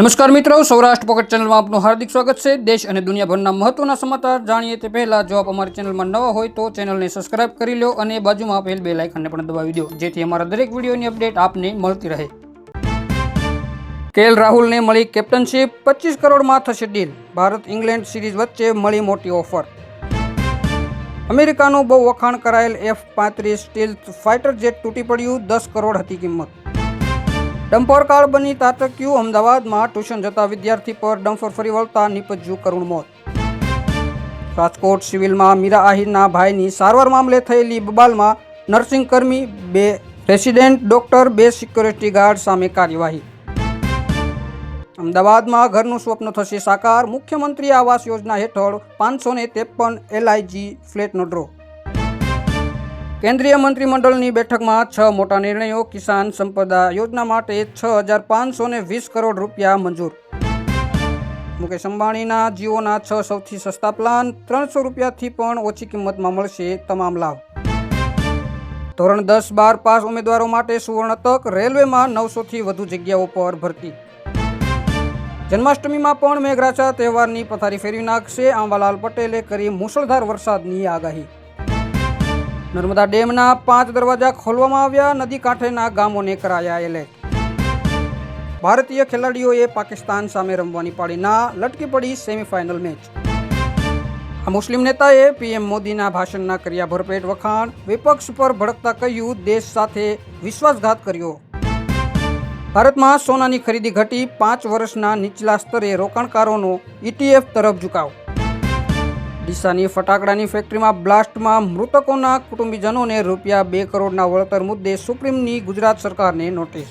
નમસ્કાર મિત્રો, સૌરાષ્ટ્ર પોકેટ ચેનલમાં આપનું હાર્દિક સ્વાગત છે. દેશ અને દુનિયાભરના મહત્વના સમાચાર જાણીએ તે પહેલા, જો આપ અમારી ચેનલમાં નવા હોય તો ચેનલને સબસ્ક્રાઇબ કરી લો અને બાજુમાં આપેલ બે લાઇકનને પણ દબાવી દો, જેથી અમારા દરેક વિડીયોની અપડેટ આપને મળતી રહે. કેએલ રાહુલને મળી કેપ્ટનશીપ પચીસ કરોડમાં થશે ડીલ ભારત ઇંગ્લેન્ડ સિરીઝ વચ્ચે મળી મોટી ઓફર અમેરિકાનું બહુ વખાણ કરાયેલ એફ પાંત્રીસ સ્ટીલ ફાઇટર જેટ તૂટી પડ્યું, દસ કરોડ હતી કિંમત. ડમ્પર કાર બની તાતક્યું અમદાવાદમાં ટ્યુશન જતા વિદ્યાર્થી પર ડમ્પર ફરી વળતા નિપજ્યું કરુણ મોત. રાજકોટ સિવિલમાં મીરા આહિરના ભાઈની સારવાર મામલે થયેલી બબાલમાં નર્સિંગ કર્મી બે, રેસિડેન્ટ ડોક્ટર બે સિક્યોરિટી ગાર્ડ સામે કાર્યવાહી. અમદાવાદમાં ઘરનું સ્વપ્ન થશે સાકાર. મુખ્યમંત્રી આવાસ યોજના હેઠળ પાંચસો ને ત્રેપન એલઆઈજી ફ્લેટનો ડ્રો. કેન્દ્રીય મંત્રીમંડળની બેઠકમાં છ મોટા નિર્ણયો કિસાન સંપદા યોજના માટે છ હજાર પાંચસો ને વીસ કરોડ રૂપિયા મંજૂર. મુકેશ અંબાણીના જીઓના છ સૌથી સસ્તા પ્લાન ત્રણસો રૂપિયાથી પણ ઓછી કિંમતમાં મળશે તમામ લાભ. ધોરણ દસ બાર પાસ ઉમેદવારો માટે સુવર્ણ તક રેલવેમાં નવસોથી વધુ જગ્યાઓ પર ભરતી. જન્માષ્ટમીમાં પણ મેઘરાજા તહેવારની પથારી ફેરવી નાખશે. આંબાલાલ પટેલે કરી મુશળધાર વરસાદની આગાહી. નર્મદા ડેમના પાંચ દરવાજા ખોલવામાં આવ્યા, નદી કાંઠેના ગામોને કરાયા એલર્ટ ભારતીય ખેલાડીઓએ પાકિસ્તાન સામે રમવાની પાળીના લટકી પડી સેમીફાઇનલ મેચ. આ મુસ્લિમ નેતાએ પીએમ મોદીના ભાષણના કર્યા ભરપેટ વખાણ, વિપક્ષ પર ભડકતા કહ્યું, દેશ સાથે વિશ્વાસઘાત કર્યો. ભારતમાં સોનાની ખરીદી ઘટી પાંચ વર્ષના નીચલા સ્તરે રોકાણકારોનો ઇટીએફ તરફ ઝુકાવ. ડીસાની ફટાકડાની ફેક્ટરીમાં બ્લાસ્ટમાં મૃતકોના કુટુંબીજનોને રૂપિયા બે કરોડના વળતર મુદ્દે સુપ્રીમની ગુજરાત સરકારને નોટિસ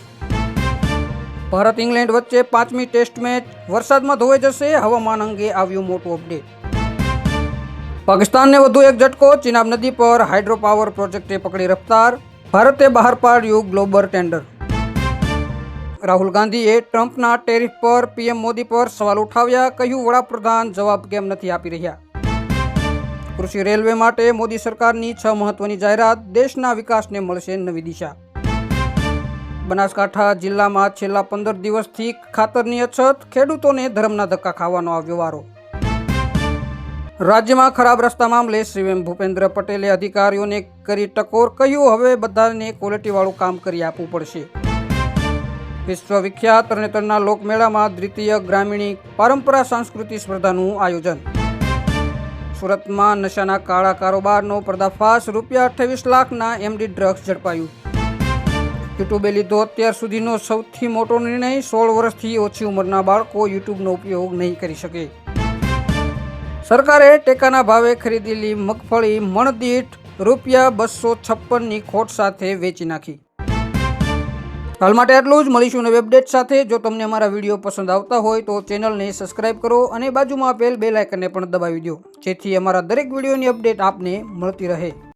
ભારત ઇંગ્લેન્ડ વચ્ચે પાંચમી ટેસ્ટ મેચ વરસાદમાં ધોવાઈ જશે હવામાન અંગે આવ્યું મોટું અપડેટ પાકિસ્તાનને વધુ એક ઝટકો ચિનાબ નદી પર હાઇડ્રો પાવર પ્રોજેક્ટે પકડી રફતાર ભારતે બહાર પાડ્યું ગ્લોબલ ટેન્ડર રાહુલ ગાંધીએ ટ્રમ્પના ટેરિફ પર પીએમ મોદી પર સવાલ ઉઠાવ્યા કહ્યું વડાપ્રધાન જવાબ કેમ નથી આપી રહ્યા કૃષિ રેલવે માટે મોદી સરકારની છ મહત્વની જાહેરાત દેશના વિકાસને મળશે નવી દિશા. બનાસકાંઠા જિલ્લામાં છેલ્લા પંદર દિવસથી ખાતરની અછત, ખેડૂતોને ધર્મના ધક્કા ખાવાનો આવ્યો વારો. રાજ્યમાં ખરાબ રસ્તા મામલે શ્રીએમ ભૂપેન્દ્ર પટેલે અધિકારીઓને કરી ટકોર, કહ્યું, હવે બધાને ક્વોલિટીવાળું કામ કરી આપવું પડશે. વિશ્વવિખ્યાત તરણેતરના લોકમેળામાં દ્વિતીય ગ્રામીણી પરંપરા સાંસ્કૃતિક સ્પર્ધાનું આયોજન. સુરતમાં નશાના કાળા કારોબારનો પર્દાફાશ રૂપિયા અઠ્યાવીસ લાખના એમડી ડ્રગ્સ ઝડપાયું. યુટ્યુબે લીધો અત્યાર સુધીનો સૌથી મોટો નિર્ણય સોળ વર્ષથી ઓછી ઉંમરના બાળકો યુટ્યુબનો ઉપયોગ નહીં કરી શકે. સરકારે ટેકાના ભાવે ખરીદેલી મગફળી, મણદીઠ રૂપિયા બસો છપ્પનની ખોટ સાથે વેચી નાખી. હાલ માટે આટલું જ. મળીશું નવી અપડેટ સાથે. જો તમને અમારા વીડિયો પસંદ આવતા હોય તો ચેનલને સબસ્ક્રાઇબ કરો અને બાજુમાં આપેલ બે લાઇકનને પણ દબાવી દો. જેથી અમારા દરેક વિડીયોની અપડેટ આપને મળતી રહે.